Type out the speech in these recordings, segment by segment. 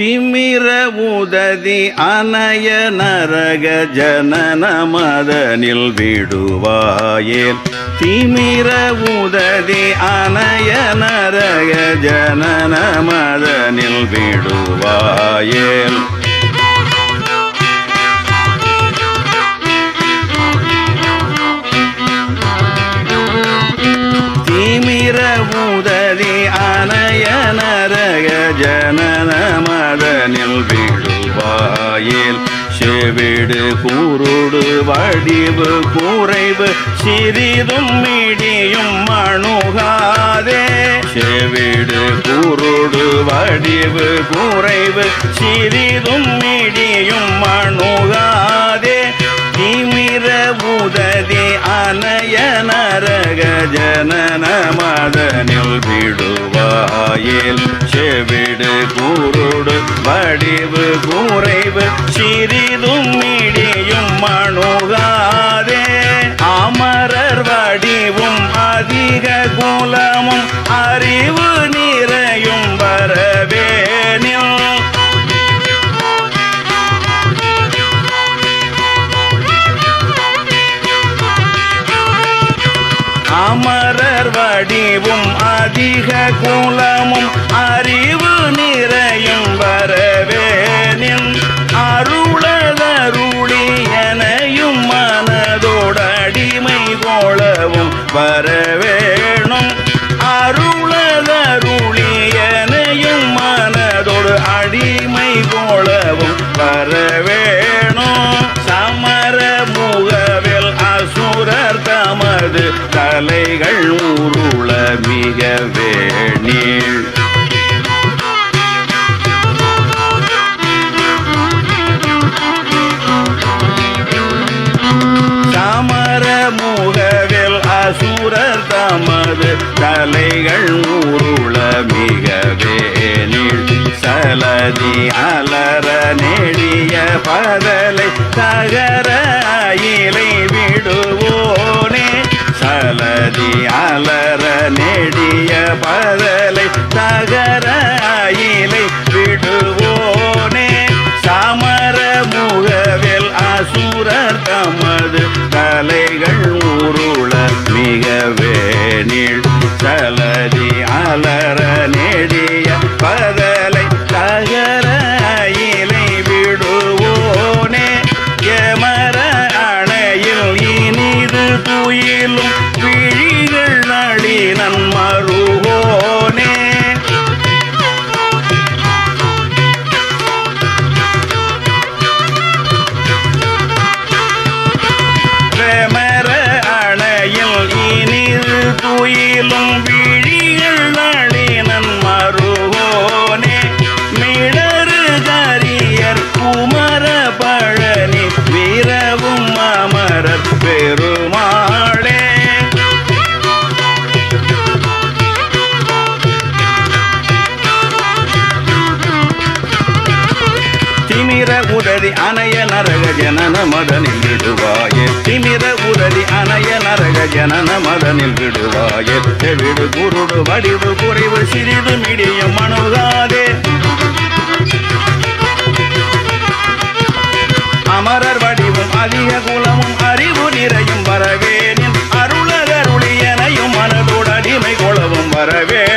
திமிர உததி அனய நரக ஜனன மதனில் விடுவாயேல். திமிர உததி அனய நரக ஜனன மதனில் விடுவாயேல். திமிர உததி அனய நரக ஜன வீடு கூருடு வடிவு குறைவு சிறிதும் மீடியும் மணுகாதே செவிடு கூருடு வடிவு குறைவு சிறிதும் மீடியும் மணுகாதே திமிர உததி அனய நரக ஜனன மதனில் விடுவாயில் செவிடு கூருடு வடிவு குறைவு வடிவும் அதிக குலமும் அறிவு நிறையும் வரவே நின்று தமது ஊருள உருள மிகவே நீள். சலதி அலர நெடிய பதலை தகர இலை விடுவோனே. சலதி அலர நெடிய பதலை தகர இலை விடுவோனே. சமர முகவில் அசுரர் தமது தலைகள் உருள மிகவே நீள் சலதி அலர நெடிய பர துயிலும் விழிகள் நளினன் மருகோனே மிளறு கரியர் குமர பழனி வீரவும் அமரர் பெருமாளே. திமிர உததி அணைய நரக ஜனன மதனில் இடுவாயே. திமிர உததி அணைய நரக ஜனன மதனில் விடுவாயே செவிடு குருடு வடிவு குறைவு சிறிது மிடியும் மனுகாதே. அமரர் வடிவும் அதிக குலமும் அறிவு நிறையும் வரவேனின். அருளகருளியனையும் மனதோடு அடிமை குளவும் வரவே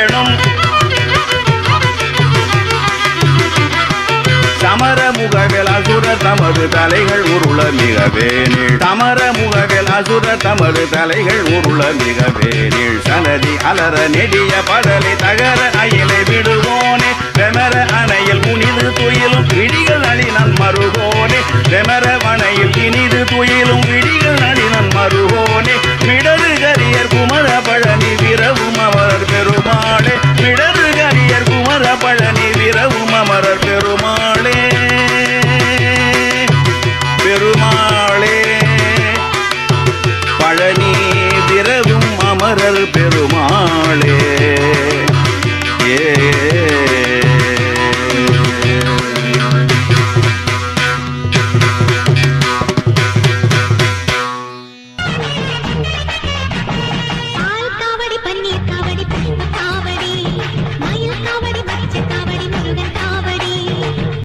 தமது தலைகள் உருள மிக வேணில் தமர முகவில் அசுர தமது தலைகள் உருள மிக வேணில் சனதி அலர நெடிய படலை தகர அயிலை விடுவோனே. பெமர